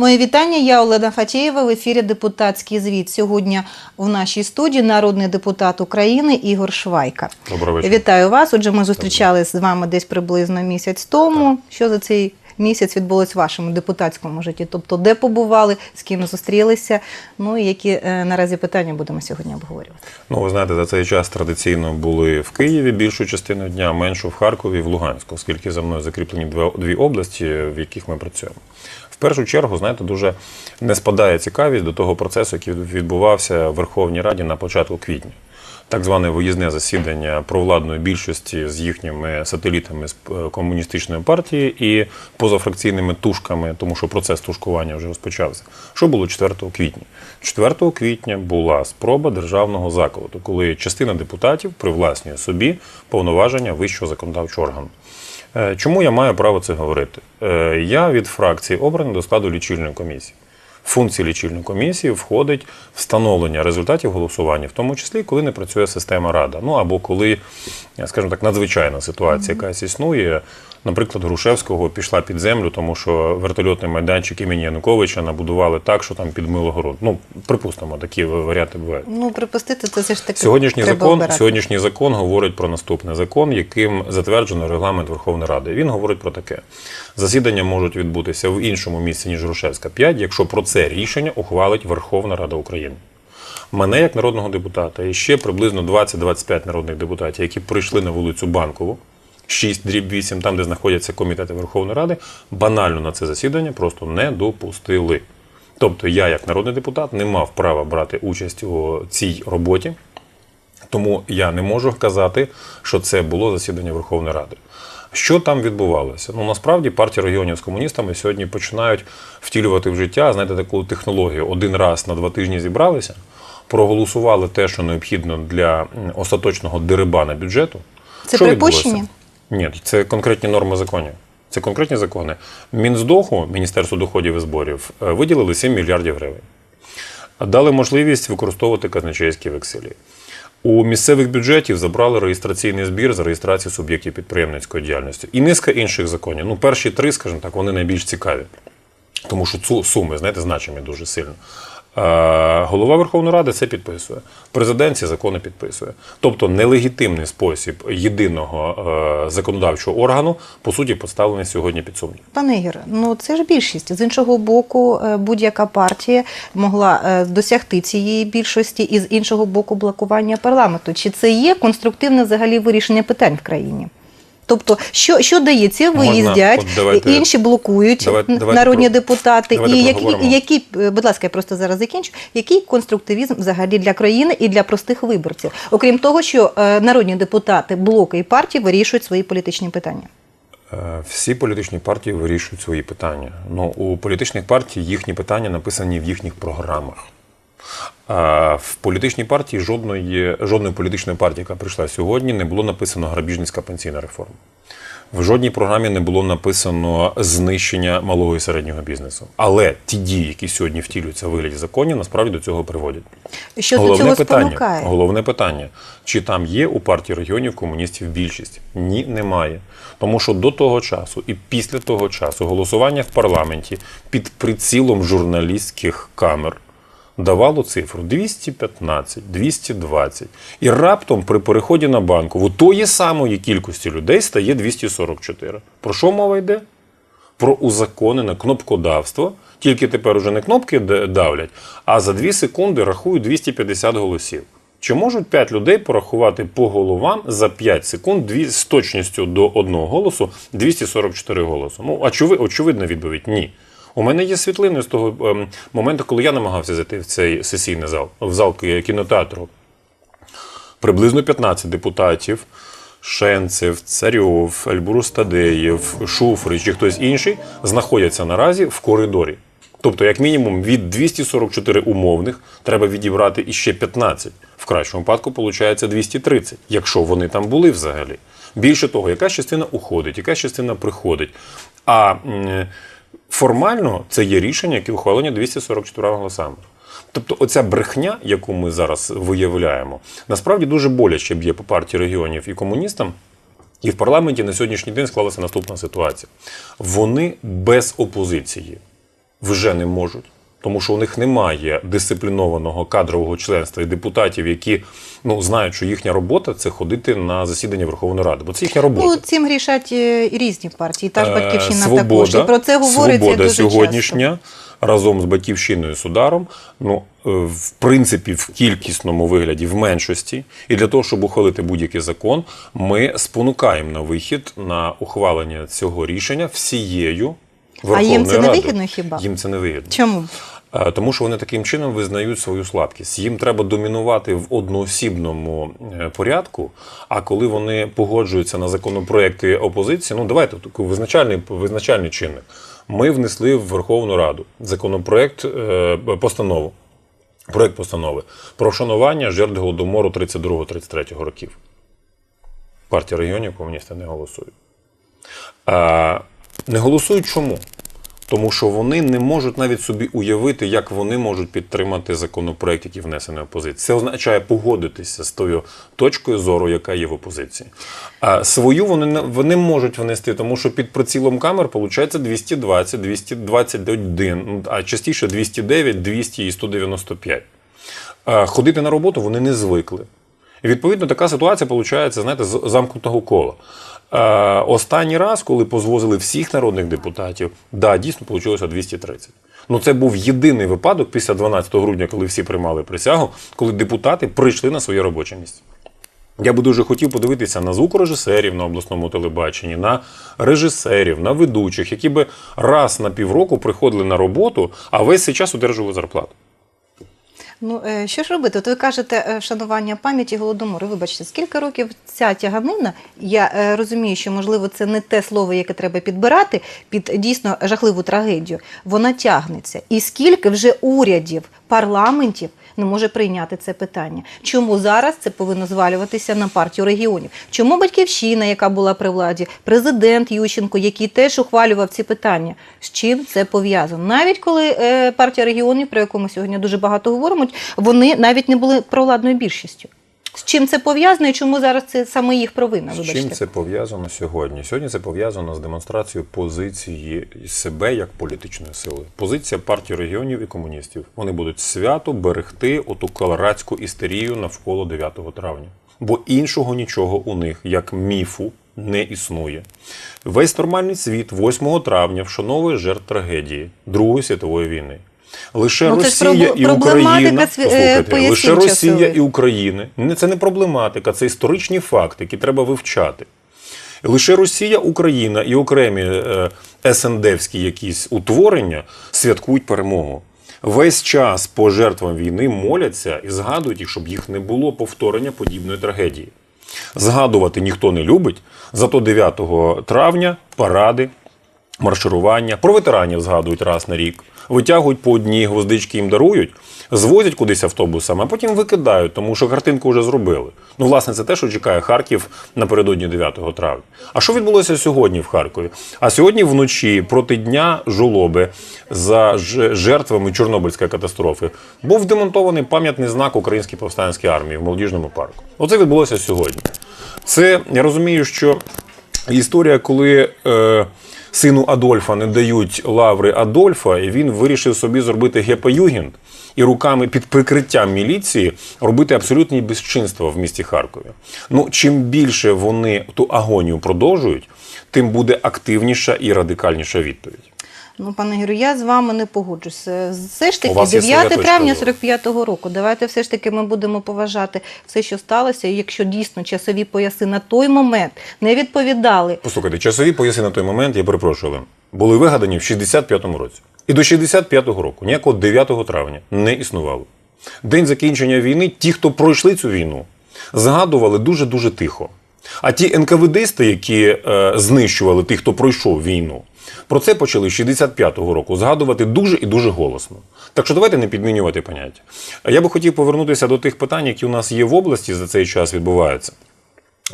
Моє вітання. Я Олена Фатєєва в ефірі Депутатський звіт. Сьогодні в нашій студії народний депутат України Ігор Швайка. Доброго вечора. Вітаю вас. Отже, ми зустрічалися з вами десь приблизно місяць тому. Що за цей місяць відбулось в вашому депутатському житті? Тобто, де побували, з ким зустрілися? Ну і які е, наразі питання будемо сьогодні обговорювати? Ну, ви знаєте, за цей час традиційно були в Києві більшу частину дня, меншу в Харкові, в Луганську, оскільки за мною закріплені дві області, в яких ми працюємо. Першу чергу, знаєте, дуже не спадає цікавість до того процесу, який відбувався в Верховній Раді на початку квітня. Так зване виїзне засідання провладної більшості з їхніми сателітами з е, комуністичної партії і позафракційними тушками, тому що процес тушкування вже розпочався. Що було 4 квітня? 4 квітня була спроба державного заколоту, коли частина депутатів привласнює собі повноваження вищого законодавчого органу. Е, Чому я маю право це говорити? Е, Я від фракції обраний до складу лічильної комісії. В Функції лічильної комісії входить встановлення результатів голосування, в тому числі, коли не працює система Рада. Ну або коли, скажімо так, надзвичайна ситуація якась існує. Наприклад, Грушевського пішла під землю, тому що вертольотний майданчик імені Януковича набудували так, що там підмило город. Ну, припустимо, такі варіанти бувають. Ну, припустити, це все ж таки Сьогоднішній треба закон, обирати. сьогоднішній закон говорить про наступний закон, яким затверджено регламент Верховної Ради. Він говорить про таке: засідання можуть відбутися в іншому місці ніж Грушевська 5, якщо про це рішення ухвалить Верховна Рада України. Мене як народного депутата і ще приблизно 20-25 народних депутатів, які прийшли на вулицю Банкову, 6 дріб 8, там, де знаходяться комітети Верховної Ради, банально на це засідання просто не допустили. Тобто я, як народний депутат, не мав права брати участь у цій роботі, тому я не можу казати, що це було засідання Верховної Ради. Що там відбувалося? Ну насправді партія регіонів з комуністами сьогодні починають втілювати в життя, знаєте, таку технологію. Один раз на два тижні зібралися, проголосували те, що необхідно для остаточного дерибана бюджету. Це Що припущення? відбулося? Ні, це конкретні норми законів. Це конкретні закони. Мінздоху, Міністерство доходів і зборів, е, виділили 7 мільярдів гривень. Дали можливість використовувати казначейські векселі. У місцевих бюджетів забрали реєстраційний збір за реєстрацію суб'єктів підприємницької діяльності. І низка інших законів. Ну, перші три, скажімо так, вони найбільш цікаві. Тому що суми, знаєте, значимі дуже сильно. Е, Голова Верховної Ради це підписує. Президент ці закони підписує. Тобто нелегітимний спосіб єдиного е, законодавчого органу, по суті, поставлений сьогодні під сумнів. Пане Ігоре, ну це ж більшість. З іншого боку, е, будь-яка партія могла досягти цієї більшості і з іншого боку блокування парламенту. Чи це є конструктивне взагалі вирішення питань в країні? Тобто, що, що дає ці Можна, виїздять, давайте- інші блокують давайте- давайте народні депутати, давайте і які, які, е, будь ласка, я просто зараз закінчу. Який конструктивізм взагалі для країни і для простих виборців, окрім того, що е, народні депутати, блоки і партії вирішують свої політичні питання? Е, Всі політичні партії вирішують свої питання. Ну, у політичних партій їхні питання написані в їхніх програмах. В політичній партії жодної, жодної політичної партії, яка прийшла сьогодні, не було написано грабіжницька пенсійна реформа. В жодній програмі не було написано знищення малого і середнього бізнесу. Але ті дії, які сьогодні втілюються в вигляді законів, насправді до цього приводять. Що до головне цього питання, спонукає? головне питання, чи там є у партії регіонів комуністів більшість? Ні, немає. Тому що до того часу і після того часу голосування в парламенті під прицілом журналістських камер давало цифру 215, 220. І раптом при переході на банку у тої самої кількості людей стає 244. Про що мова йде? про узаконене кнопкодавство. Тільки тепер уже не кнопки давлять, а за 2 секунди рахують 250 голосів. Чи можуть 5 людей порахувати по головам за 5 секунд з точністю до одного голосу 244 голосу? Ну, очеви, очевидна відповідь ні. У мене є світлини з того ем, моменту, коли я намагався зайти в цей сесійний зал, в зал кінотеатру приблизно 15 депутатів. Шенцев, Царьов, Ельбурус Тадеєв, Шуфрич чи хтось інший знаходяться наразі в коридорі. Тобто, як мінімум, від 244 умовних треба відібрати іще 15. В кращому випадку виходить 230, якщо вони там були взагалі. Більше того, якась частина уходить, якась частина приходить. А формально це є рішення, яке ухвалені 244 голосами. Тобто, оця брехня, яку ми зараз виявляємо, насправді дуже боляче б'є по партії регіонів і комуністам. І в парламенті на сьогоднішній день склалася наступна ситуація. Вони без опозиції вже не можуть. Тому що у них немає дисциплінованого кадрового членства і депутатів, які ну знають, що їхня робота це ходити на засідання Верховної Ради, бо це їхня робота. Ну, цим грішать е, і різні партії, та ж Е, батьківщина свобода, також. І про це говориться свобода дуже сьогоднішня разом з батьківщиною Сударом, ну е, в принципі, в кількісному вигляді, в меншості, і для того, щоб ухвалити будь-який закон, ми спонукаємо на вихід на ухвалення цього рішення всією Верховною їм це не вигідно хіба? Їм це не вигідно. Чому? Е, Тому що вони таким чином визнають свою слабкість. Їм треба домінувати в одноосібному е, порядку. А коли вони погоджуються на законопроекти опозиції, ну давайте такий визначальний визначальний чинник. Ми внесли в Верховну Раду законопроект е, постанову. Проект постанови про вшанування жертв голодомору 32-33 років. Партія регіонів комуністи не голосують. Не голосують чому? Тому що вони не можуть навіть собі уявити, як вони можуть підтримати законопроект, який внесений опозиції. Це означає погодитися з тою точкою зору, яка є в опозиції. А свою вони не вони можуть внести, тому що під прицілом камер виходить 220, 221, ну, а частіше 209, 200 і 195. А ходити на роботу вони не звикли. І відповідно така ситуація виходить, знаєте, з замкнутого кола. Е, останній раз, коли позвозили всіх народних депутатів, да, дійсно вийшло 230. Ну це був єдиний випадок після 12 грудня, коли всі приймали присягу, коли депутати прийшли на своє робоче місце. Я би дуже хотів подивитися на звукорежисерів на обласному телебаченні, на режисерів, на ведучих, які би раз на півроку приходили на роботу, а весь цей час одержували зарплату. Ну е, що ж робити? От ви кажете шанування вшанування пам'яті голодомору. Вибачте, скільки років ця тяганина? Я е, розумію, що можливо це не те слово, яке треба підбирати під дійсно жахливу трагедію. Вона тягнеться. І скільки вже урядів, парламентів не може прийняти це питання? Чому зараз це повинно звалюватися на партію регіонів? Чому батьківщина, яка була при владі, президент Ющенко, який теж ухвалював ці питання? З чим це пов'язано? Навіть коли е, партія регіонів, про яку ми сьогодні дуже багато говоримо, вони навіть не були провладною більшістю. З чим це пов'язано і чому зараз це саме їх провина? З чим це пов'язано сьогодні? Сьогодні це пов'язано з демонстрацією позиції себе як політичної сили. Позиція партії регіонів і комуністів. Вони будуть свято берегти оту колорадську істерію навколо 9 травня. Бо іншого нічого у них, як міфу, не існує. Весь нормальний світ 8 травня вшановує жертв трагедії Другої світової війни. Лише Ну, Росія і Україна е, поясніть лише Росія часових. і України. Не- Це не проблематика, це історичні факти, які треба вивчати. Лише Росія, Україна і окремі е, СНДівські якісь утворення святкують перемогу. Весь час по жертвам війни моляться і згадують їх, щоб їх не було повторення подібної трагедії. Згадувати ніхто не любить, зато 9 травня паради, марширування. Про ветеранів згадують раз на рік. Витягують по одній гвоздички їм дарують, звозять кудись автобусами, а потім викидають, тому що картинку вже зробили. Ну, власне, це те, що чекає Харків напередодні 9 травня. А що відбулося сьогодні в Харкові? А сьогодні вночі, проти дня жолоби за жертвами Чорнобильської катастрофи, був демонтований пам'ятний знак Українській повстанській армії в молодіжному парку. Оце відбулося сьогодні. Це я розумію, що історія, коли е, сину Адольфа не дають лаври Адольфа, і він вирішив собі зробити гепа-югінд і руками під прикриттям міліції робити абсолютні безчинства в місті Харкові. Ну, чим більше вони ту агонію продовжують, тим буде активніша і радикальніша відповідь. Ну, пане Гірю, я з вами не погоджусь. Е, Все ж У таки, вас є своя 9 точка травня зору. 45-го року. Давайте все ж таки ми будемо поважати все, що сталося. І якщо дійсно часові пояси на той момент не відповідали Послухайте, часові пояси на той момент, я перепрошую, Олен, були вигадані в 65-му році. І до 65-го року ніякого 9 травня не існувало. День закінчення війни, ті, хто пройшли цю війну, згадували дуже-дуже тихо. А ті НКВДисти, які е, знищували тих, хто пройшов війну, про це почали з 65-го року згадувати дуже і дуже голосно. Так що давайте не підмінювати поняття. Я би хотів повернутися до тих питань, які у нас є в області за цей час відбуваються.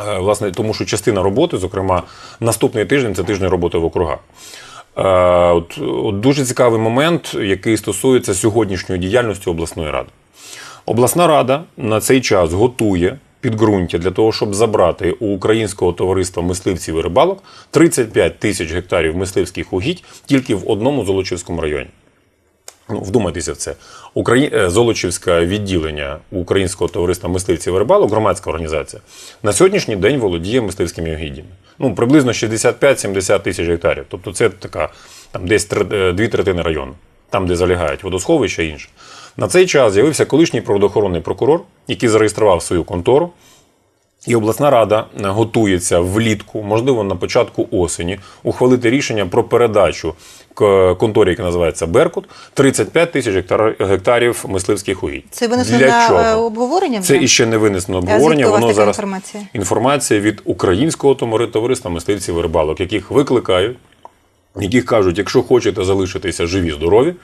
Е, Власне, тому що частина роботи, зокрема, наступний тиждень це тиждень роботи в округах. Е, От, от дуже цікавий момент, який стосується сьогоднішньої діяльності обласної ради. Обласна рада на цей час готує підґрунтя для того, щоб забрати у українського товариства мисливців і рибалок 35 тисяч гектарів мисливських угідь тільки в одному Золочівському районі. Ну, вдумайтеся в це. Украї... е, Золочівське відділення Українського товариства мисливців і рибалок, громадська організація, на сьогоднішній день володіє мисливськими угіддями. Ну, приблизно 65-70 тисяч гектарів. Тобто це така там десь е, дві третини району, там, де залігають водосховища і інше. На цей час з'явився колишній природоохоронний прокурор, який зареєстрував свою контору. І обласна рада е, готується влітку, можливо, на початку осені, ухвалити рішення про передачу к- конторі, яка називається Беркут, 35 тисяч гектарів мисливських угідь. Це винесли Для на чого? е, обговорення вже? Це іще не винесено обговорення. у Воно така зараз інформація? інформація від українського товариства мисливців і рибалок, яких викликають, яких кажуть, якщо хочете залишитися живі, здорові,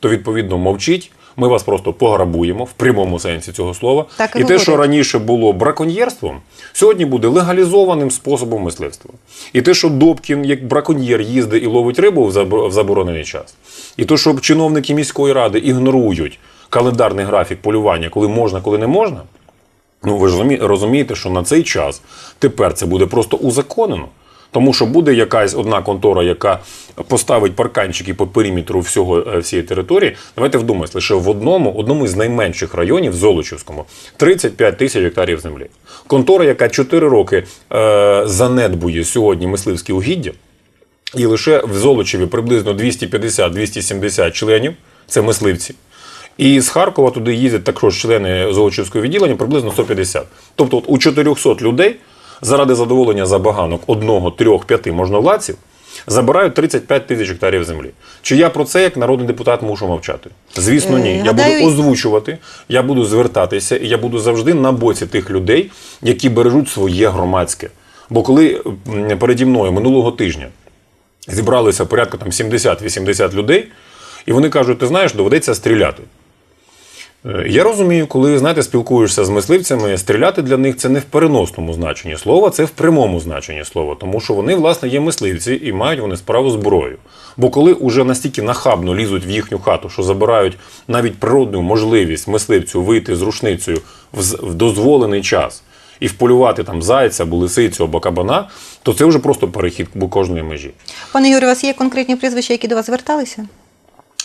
то відповідно мовчіть. Ми вас просто пограбуємо в прямому сенсі цього слова. Так і і те, що раніше було браконьєрством, сьогодні буде легалізованим способом мисливства. І те, що Добкін, як браконьєр, їздить і ловить рибу в забо- в заборонений час, і те, що чиновники міської ради ігнорують календарний графік полювання, коли можна, коли не можна. Ну, ви ж розумієте, що на цей час тепер це буде просто узаконено. Тому що буде якась одна контора, яка поставить парканчики по периметру всього е, всієї території. Давайте вдумайтесь, лише в одному, одному з найменших районів Золочівському 35 тисяч гектарів землі. Контора, яка 4 роки е, занедбує сьогодні мисливські угіддя, і лише в Золочеві приблизно 250-270 членів, це мисливці. І з Харкова туди їздять також члени Золочівського відділення приблизно 150. Тобто от у 400 людей заради задоволення забаганок одного, трьох, п'яти можновладців забирають 35 тисяч гектарів землі. Чи я про це як народний депутат мушу мовчати? Звісно, ні. Е, Я буду озвучувати, я буду звертатися, і я буду завжди на боці тих людей, які бережуть своє громадське. Бо коли переді мною минулого тижня зібралося порядка там 70-80 людей, і вони кажуть, ти знаєш, доведеться стріляти. Е, Я розумію, коли знаєте, спілкуєшся з мисливцями, стріляти для них це не в переносному значенні слова, це в прямому значенні слова, тому що вони, власне, є мисливці і мають вони справу з зброєю. Бо коли уже настільки нахабно лізуть в їхню хату, що забирають навіть природну можливість мисливцю вийти з рушницею в, дозволений час і вполювати там зайця або лисицю або кабана, то це вже просто перехід кожної межі. Пане Юрію, у вас є конкретні прізвища, які до вас зверталися?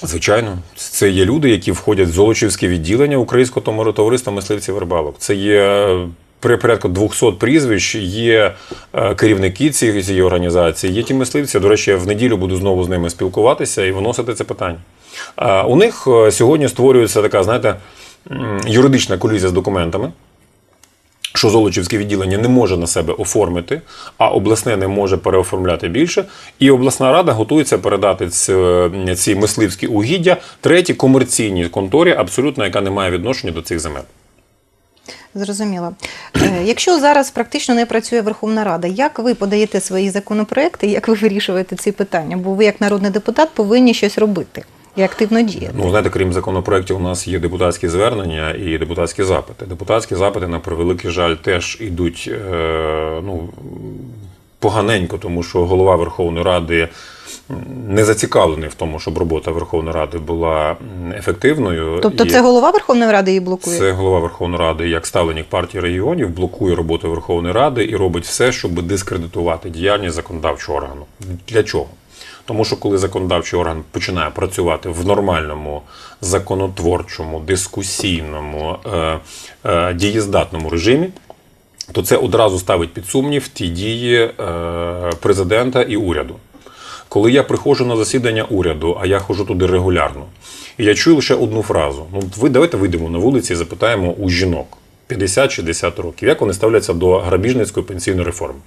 Звичайно, це є люди, які входять в Золочівське відділення Українського товариства мисливців і рибалок. Це є е, порядку 200 прізвищ, є е, керівники цієї, організації, є ті мисливці. До речі, я в неділю буду знову з ними спілкуватися і виносити це питання. А У них е, сьогодні створюється така, знаєте, юридична колізія з документами що Золочівське відділення не може на себе оформити, а обласне не може переоформляти більше. І обласна рада готується передати ці, ці мисливські угіддя третій комерційній конторі, абсолютно яка не має відношення до цих земель. Зрозуміло. Е, Якщо зараз практично не працює Верховна Рада, як ви подаєте свої законопроекти, як ви вирішуєте ці питання? Бо ви, як народний депутат, повинні щось робити і активно діяти. Ну, знаєте, крім законопроєктів, у нас є депутатські звернення і депутатські запити. Депутатські запити, на превеликий жаль, теж ідуть е, ну, поганенько, тому що голова Верховної Ради не зацікавлений в тому, щоб робота Верховної Ради була ефективною. Тобто І- це голова Верховної Ради її блокує? Це голова Верховної Ради, як ставленник партії регіонів, блокує роботу Верховної Ради і робить все, щоб дискредитувати діяльність законодавчого органу. Для чого? Тому що коли законодавчий орган починає працювати в нормальному законотворчому, дискусійному, е, е, дієздатному режимі, то це одразу ставить під сумнів ті дії е, президента і уряду. Коли я приходжу на засідання уряду, а я ходжу туди регулярно, і я чую лише одну фразу: ну, ви давайте вийдемо на вулиці і запитаємо у жінок 50-60 років, як вони ставляться до грабіжницької пенсійної реформи.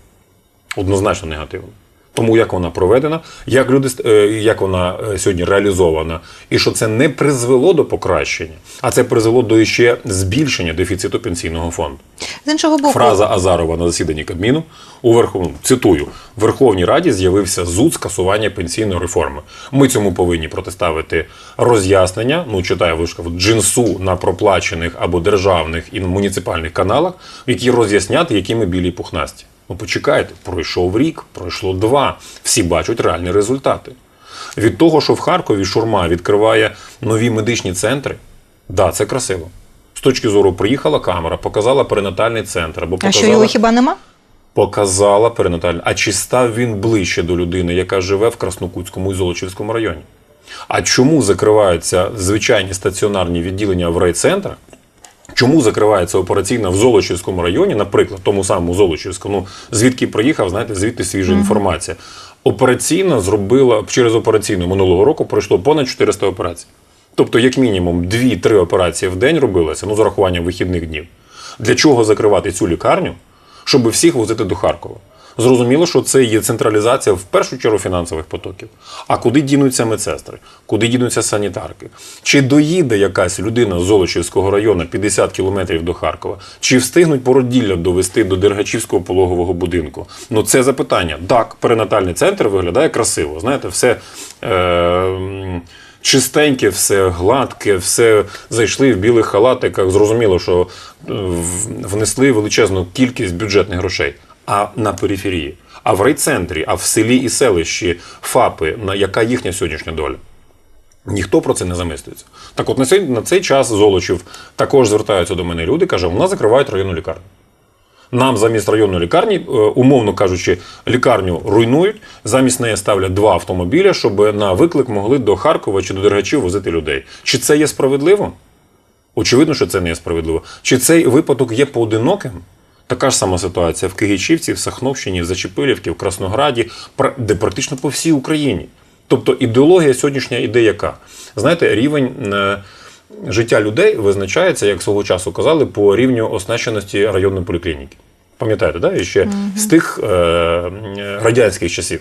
Однозначно негативно. Тому як вона проведена, як люди е, як вона е, сьогодні реалізована, і що це не призвело до покращення, а це призвело до ще збільшення дефіциту пенсійного фонду. З іншого боку, Фраза Азарова на засіданні Кабміну у Верховному цитую в Верховній Раді з'явився зуд скасування пенсійної реформи. Ми цьому повинні протиставити роз'яснення. Ну читаю вишка джинсу на проплачених або державних і муніципальних каналах, які роз'ясняти, які ми білі пухнасті. Ну почекайте, пройшов рік, пройшло два. Всі бачать реальні результати. Від того, що в Харкові Шурма відкриває нові медичні центри, да, це красиво. З точки зору приїхала камера, показала перинатальний центр, або а що його хіба нема? показала перинатальний. А чи став він ближче до людини, яка живе в Краснокутському і Золочівському районі? А чому закриваються звичайні стаціонарні відділення в райцентрах? Чому закривається операційна в Золочівському районі, наприклад, тому самому Золочівському, ну звідки приїхав, знаєте, звідти свіжа інформація. Операційна зробила через операційну минулого року пройшло понад 400 операцій. Тобто, як мінімум, 2-3 операції в день робилося, ну з урахуванням вихідних днів. Для чого закривати цю лікарню? Щоб всіх возити до Харкова. Зрозуміло, що це є централізація в першу чергу фінансових потоків. А куди дінуться медсестри? Куди дінуться санітарки? Чи доїде якась людина з Золочівського району 50 кілометрів до Харкова? Чи встигнуть породілля довести до Дергачівського пологового будинку? Ну це запитання. Так, перинатальний центр виглядає красиво. Знаєте, все. Е- Чистеньке, все гладке, все зайшли в білих халатиках. Зрозуміло, що е, внесли величезну кількість бюджетних грошей. А на периферії, а в райцентрі, а в селі і селищі ФАПи, на яка їхня сьогоднішня доля? Ніхто про це не замислюється. Так от на цей, на цей час Золочів також звертаються до мене люди, каже, у нас закривають районну лікарню. Нам замість районної лікарні, е, умовно кажучи, лікарню руйнують, замість неї ставлять два автомобіля, щоб на виклик могли до Харкова чи до Дергачів возити людей. Чи це є справедливо? Очевидно, що це не є справедливо. Чи цей випадок є поодиноким? Така ж сама ситуація в Кигичівці, в Сахновщині, в Зачепилівці, в Краснограді, де практично по всій Україні. Тобто ідеологія сьогоднішня іде яка? Знаєте, рівень е, життя людей визначається, як свого часу казали, по рівню оснащеності районної поліклініки. Пам'ятаєте, да? І ще з тих е, е, радянських часів.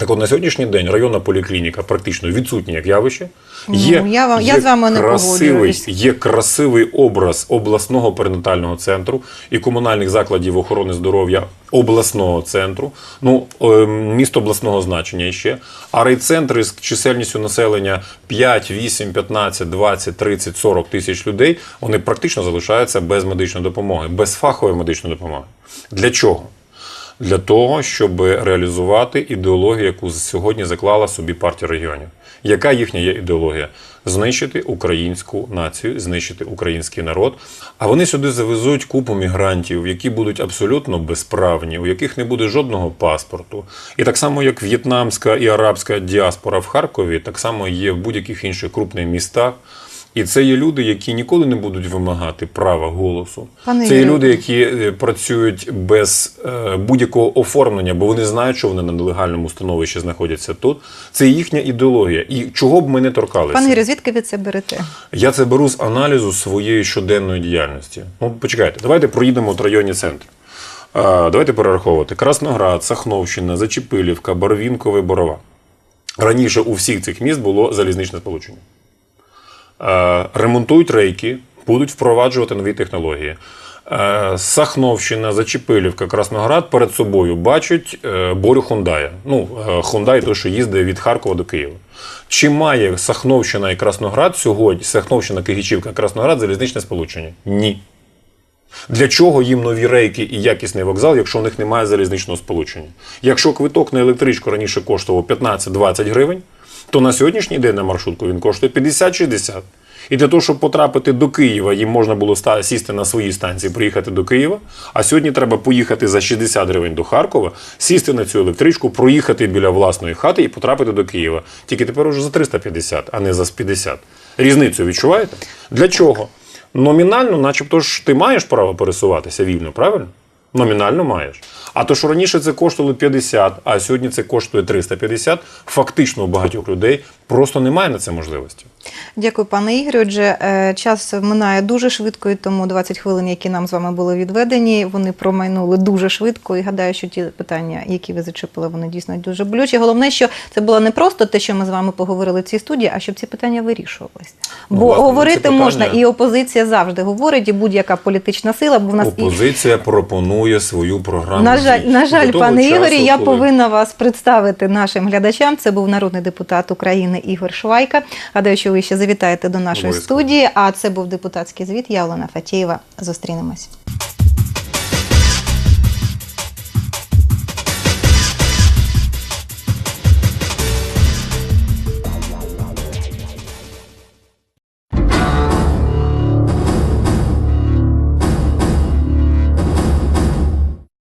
Так от на сьогоднішній день районна поліклініка практично відсутня як явище. Є, Ну, я вам- я з вами не красивий, є красивий образ обласного перинатального центру і комунальних закладів охорони здоров'я обласного центру, ну е, місто обласного значення ще. А райцентри з чисельністю населення 5, 8, 15, 20, 30, 40 тисяч людей, вони практично залишаються без медичної допомоги, без фахової медичної допомоги. Для чого? Для того, щоб реалізувати ідеологію, яку сьогодні заклала собі партія регіонів. Яка їхня є ідеологія? Знищити українську націю, знищити український народ. А вони сюди завезуть купу мігрантів, які будуть абсолютно безправні, у яких не буде жодного паспорту. І так само, як в'єтнамська і арабська діаспора в Харкові, так само є в будь-яких інших крупних містах. І це є люди, які ніколи не будуть вимагати права голосу. Пане це є люди, які е, працюють без е, будь-якого оформлення, бо вони знають, що вони на нелегальному становищі знаходяться тут. Це їхня ідеологія. І чого б ми не торкалися? Пане Юрію, звідки ви це берете? Я це беру з аналізу своєї щоденної діяльності. Ну, почекайте, давайте проїдемо от районні центри. Е, давайте перераховувати: Красноград, Сахновщина, Зачепилівка, Барвінкове, Борова. Раніше у всіх цих міст було залізничне сполучення. Е, ремонтують рейки, будуть впроваджувати нові технології. Е, Сахновщина, Зачепилівка, Красноград перед собою бачать е, борю Хундая. Ну, Хундай той, що їздить від Харкова до Києва. Чи має Сахновщина і Красноград сьогодні, Сахновщина, Кигичівка, Красноград залізничне сполучення? Ні. Для чого їм нові рейки і якісний вокзал, якщо у них немає залізничного сполучення? Якщо квиток на електричку раніше коштував 15-20 гривень, то на сьогоднішній день на маршрутку він коштує 50-60. І для того, щоб потрапити до Києва, їм можна було сісти на своїй станції, приїхати до Києва. А сьогодні треба поїхати за 60 гривень до Харкова, сісти на цю електричку, проїхати біля власної хати і потрапити до Києва. Тільки тепер уже за 350, а не за 50. Різницю відчуваєте? Для чого? Номінально, начебто ж ти маєш право пересуватися вільно, правильно? Номінально маєш. А то, що раніше це коштувало 50, а сьогодні це коштує 350, фактично у багатьох людей просто немає на це можливості. Дякую, пане Ігорю. Отже, е, час минає дуже швидко, і тому 20 хвилин, які нам з вами були відведені, вони промайнули дуже швидко. І гадаю, що ті питання, які ви зачепили, вони дійсно дуже болючі. Головне, що це було не просто те, що ми з вами поговорили в цій студії, а щоб ці питання вирішувалися. Ну, Бо власне, говорити питання- можна, і опозиція завжди говорить, і будь-яка політична сила, бо в нас і Опозиція пропонує свою програму. Жаль, на жаль, пане Ігорі, я коли- повинна вас представити нашим глядачам. Це був народний депутат України Ігор Швайка. Гадаю, що ви ще завітаєте до нашої Обов'язково. студії. А це був депутатський звіт. Я Олена Фатєєва. Зустрінемось.